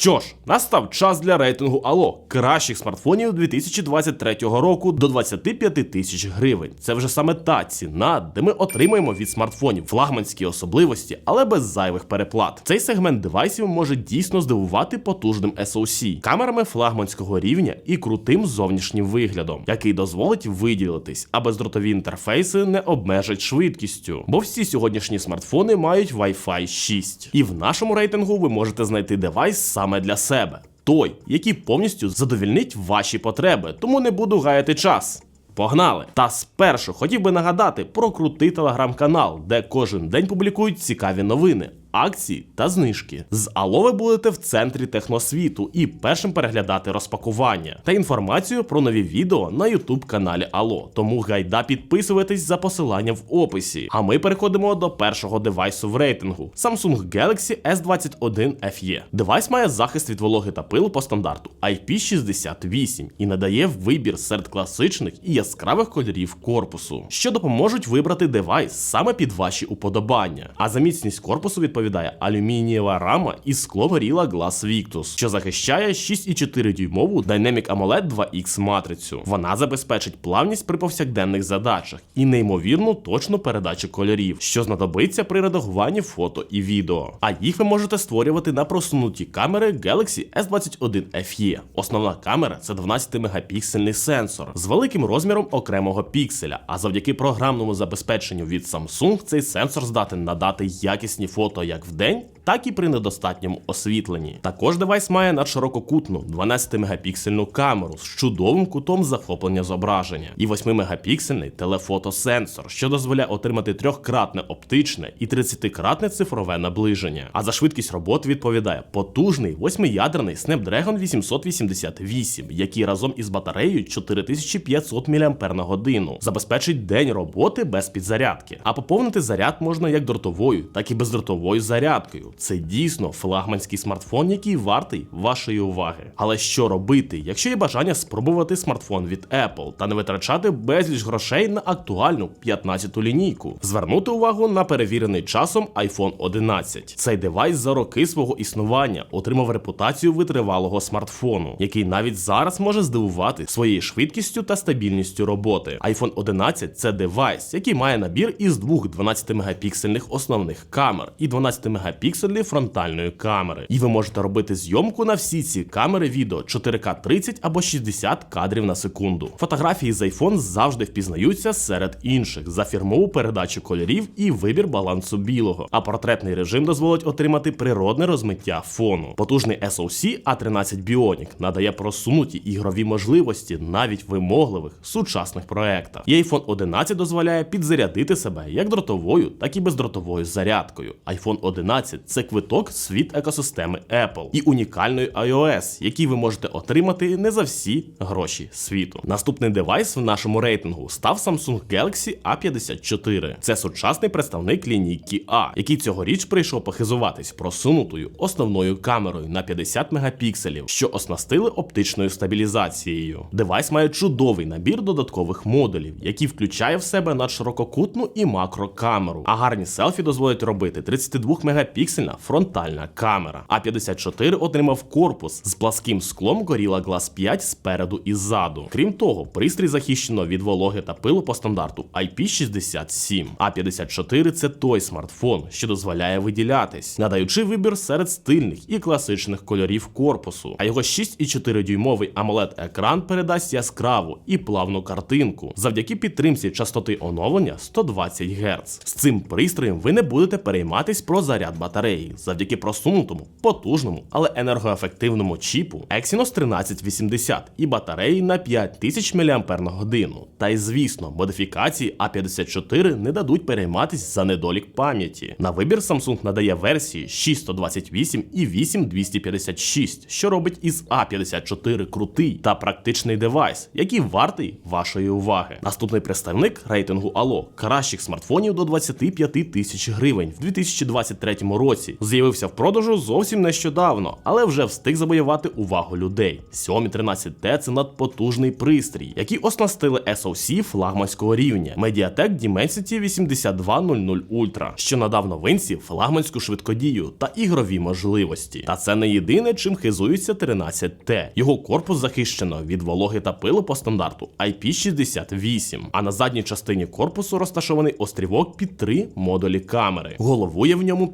Що ж, настав час для рейтингу Ало кращих смартфонів 2023 року до 25 тисяч гривень. Це вже саме та ціна, де ми отримаємо від смартфонів флагманські особливості, але без зайвих переплат. Цей сегмент девайсів може дійсно здивувати потужним SoC, камерами флагманського рівня і крутим зовнішнім виглядом, який дозволить виділитись, а бездротові інтерфейси не обмежать швидкістю. Бо всі сьогоднішні смартфони мають Wi-Fi 6. І в нашому рейтингу ви можете знайти девайс саме для себе. Той, який повністю задовільнить ваші потреби, тому не буду гаяти час. Погнали! Та спершу хотів би нагадати про крутий телеграм-канал, де кожен день публікують цікаві новини. Акції та знижки з Ало ви будете в центрі техносвіту і першим переглядати розпакування та інформацію про нові відео на Ютуб каналі Ало. Тому гайда підписуйтесь за посиланням в описі. А ми переходимо до першого девайсу в рейтингу Samsung Galaxy S21 FE. Девайс має захист від вологи та пилу по стандарту IP68 і надає вибір серед класичних і яскравих кольорів корпусу, що допоможуть вибрати девайс саме під ваші уподобання. А за міцність корпусу відповідає алюмінієва рама із скло Gorilla Glass Victus, що захищає 6,4 дюймову Dynamic AMOLED 2X матрицю. Вона забезпечить плавність при повсякденних задачах і неймовірну точну передачу кольорів, що знадобиться при редагуванні фото і відео. А їх ви можете створювати на просунуті камери Galaxy S21 FE. Основна камера це 12-мегапіксельний сенсор з великим розміром окремого пікселя. А завдяки програмному забезпеченню від Samsung цей сенсор здатен надати якісні фото як вдень, так і при недостатньому освітленні. Також девайс має надширококутну 12-мегапіксельну камеру з чудовим кутом захоплення зображення і 8-мегапіксельний телефотосенсор, що дозволяє отримати трьохкратне оптичне і 30-кратне цифрове наближення. А за швидкість роботи відповідає потужний восьмиядерний Snapdragon 888, який разом із батареєю 4500 мАч забезпечить день роботи без підзарядки. А поповнити заряд можна як дротовою, так і бездротовою зарядкою. Це дійсно флагманський смартфон, який вартий вашої уваги. Але що робити, якщо є бажання спробувати смартфон від Apple та не витрачати безліч грошей на актуальну 15-ту лінійку? Звернути увагу на перевірений часом iPhone 11. Цей девайс за роки свого існування отримав репутацію витривалого смартфону, який навіть зараз може здивувати своєю швидкістю та стабільністю роботи. iPhone 11 це девайс, який має набір із двох 12-мегапіксельних основних камер і 12-мегапіксельної фронтальної камери. І ви можете робити зйомку на всі ці камери відео 4К 30 або 60 кадрів на секунду. Фотографії з iPhone завжди впізнаються серед інших за фірмову передачу кольорів і вибір балансу білого. А портретний режим дозволить отримати природне розмиття фону. Потужний SoC A13 Bionic надає просунуті ігрові можливості навіть вимогливих сучасних проектах. І iPhone 11 дозволяє підзарядити себе як дротовою, так і бездротовою зарядкою. iPhone 11 це квиток світ екосистеми Apple і унікальної iOS, який ви можете отримати не за всі гроші світу. Наступний девайс в нашому рейтингу став Samsung Galaxy A54. Це сучасний представник лінійки A, який цьогоріч прийшов похизуватись просунутою основною камерою на 50 мегапікселів, що оснастили оптичною стабілізацією. Девайс має чудовий набір додаткових модулів, який включає в себе надширококутну і макрокамеру, а гарні селфі дозволять робити 32 мегапіксельна фронтальна камера. А 54 отримав корпус з пласким склом Gorilla Glass 5 спереду і ззаду. Крім того, пристрій захищено від вологи та пилу по стандарту IP67. А 54 це той смартфон, що дозволяє виділятись, надаючи вибір серед стильних і класичних кольорів корпусу. А його 6,4 дюймовий amoled екран передасть яскраву і плавну картинку завдяки підтримці частоти оновлення 120 Гц. З цим пристроєм ви не будете перейматись про заряд батареї завдяки просунутому, потужному, але енергоефективному чіпу Exynos 1380 і батареї на 5000 мАч. Та й звісно, модифікації A54 не дадуть перейматись за недолік пам'яті. На вибір Samsung надає версії 6128 і 8256, що робить із A54 крутий та практичний девайс, який вартий вашої уваги. Наступний представник рейтингу Allo кращих смартфонів до 25 тисяч гривень в 2023 році році. З'явився в продажу зовсім нещодавно, але вже встиг завоювати увагу людей. Xiaomi 13T – це надпотужний пристрій, який оснастили SoC флагманського рівня Mediatek Dimensity 8200 Ultra, що надав новинці флагманську швидкодію та ігрові можливості. Та це не єдине, чим хизується 13T. Його корпус захищено від вологи та пилу по стандарту IP68, а на задній частині корпусу розташований острівок під три модулі камери. Головує в ньому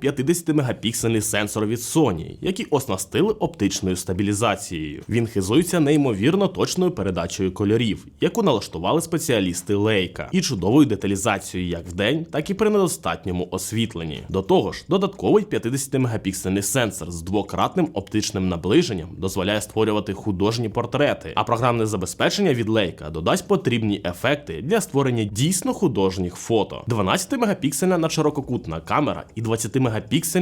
50-мегапіксельний сенсор від Sony, який оснастили оптичною стабілізацією. Він хизується неймовірно точною передачею кольорів, яку налаштували спеціалісти Leica, і чудовою деталізацією як вдень, так і при недостатньому освітленні. До того ж, додатковий 50-мегапіксельний сенсор з двократним оптичним наближенням дозволяє створювати художні портрети, а програмне забезпечення від Leica додасть потрібні ефекти для створення дійсно художніх фото. 12-мегапіксельна надширококутна камера і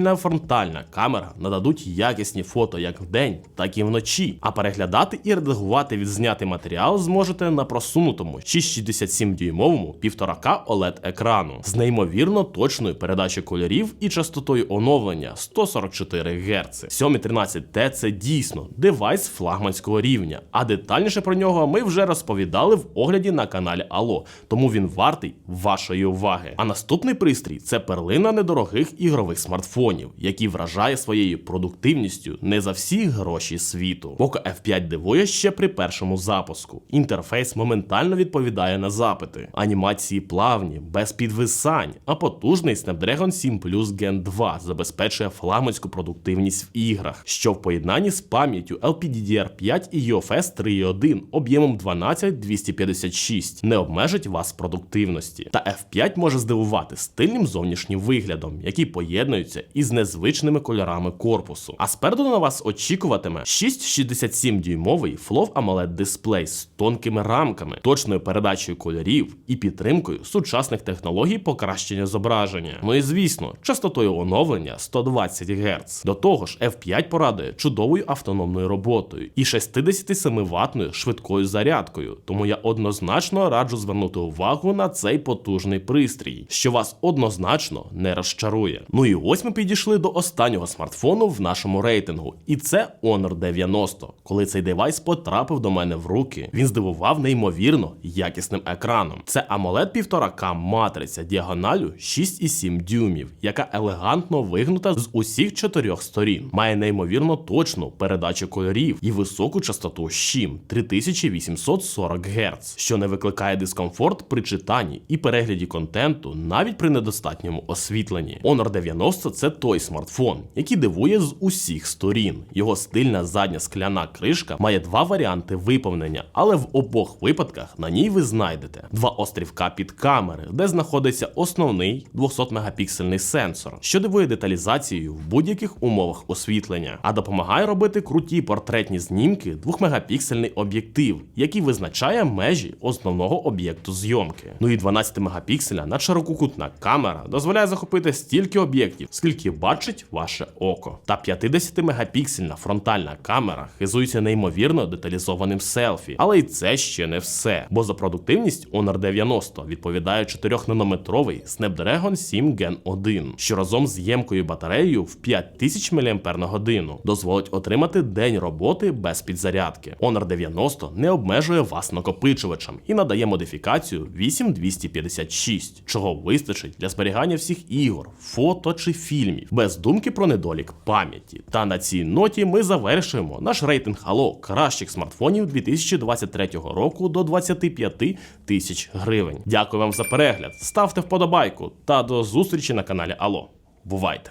20-мегапіксельна фронтальна камера нададуть якісні фото як вдень, так і вночі. А переглядати і редагувати відзнятий матеріал зможете на просунутому 667-дюймовому 1,5К OLED екрану з неймовірно точною передачею кольорів і частотою оновлення 144 Гц. Xiaomi 13T це дійсно девайс флагманського рівня, а детальніше про нього ми вже розповідали в огляді на каналі Алло, тому він вартий вашої уваги. А наступний пристрій це перлина недорогих ігрових смартфонів, який вражає своєю продуктивністю не за всі гроші світу. Poco F5 дивує ще при першому запуску. Інтерфейс моментально відповідає на запити, анімації плавні, без підвисань, а потужний Snapdragon 7 Plus Gen 2 забезпечує флагманську продуктивність в іграх, що в поєднанні з пам'яттю LPDDR5 і UFS 3.1 об'ємом 12256 не обмежить вас в продуктивності. Та F5 може здивувати стильним зовнішнім виглядом, який поєднується із незвичними кольорами корпусу. А спереду на вас очікуватиме 6,67-дюймовий Flow AMOLED дисплей з тонкими рамками, точною передачею кольорів і підтримкою сучасних технологій покращення зображення. Ну і звісно, частотою оновлення 120 Гц. До того ж, F5 порадує чудовою автономною роботою і 67-ваттною швидкою зарядкою. Тому я однозначно раджу звернути увагу на цей потужний пристрій, що вас однозначно не розчарує. Ну і ось ми підійшли до останнього смартфону в нашому рейтингу, і це Honor 90. Коли цей девайс потрапив до мене в руки, він здивував неймовірно якісним екраном. Це AMOLED 1,5К матриця діагоналю 6,7 дюймів, яка елегантно вигнута з усіх чотирьох сторін. Має неймовірно точну передачу кольорів і високу частоту щім 3840 Гц, що не викликає дискомфорт при читанні і перегляді контенту навіть при недостатньому освітленні. Honor 90 це той смартфон, який дивує з усіх сторін. Його стильна задня скляна кришка має два варіанти виповнення, але в обох випадках на ній ви знайдете два острівка під камери, де знаходиться основний 200-мегапіксельний сенсор, що дивує деталізацією в будь-яких умовах освітлення, а допомагає робити круті портретні знімки 2-мегапіксельний об'єктив, який визначає межі основного об'єкту зйомки. Ну і 12-мегапіксельна надширококутна камера дозволяє захопити стільки об'єктів, скільки бачить ваше око. Та 50-мегапіксельна фронтальна камера хизується неймовірно деталізованим селфі. Але і це ще не все. Бо за продуктивність Honor 90 відповідає 4-нанометровий Snapdragon 7 Gen 1, що разом з ємкою батареєю в 5000 мАч дозволить отримати день роботи без підзарядки. Honor 90 не обмежує вас накопичувачем і надає модифікацію 8256, чого вистачить для зберігання всіх ігор, фото чи фільмів, без думки про недолік пам'яті. Та на цій ноті ми завершуємо наш рейтинг Ало кращих смартфонів 2023 року до 25 тисяч гривень. Дякую вам за перегляд. Ставте вподобайку та до зустрічі на каналі Алло. Бувайте!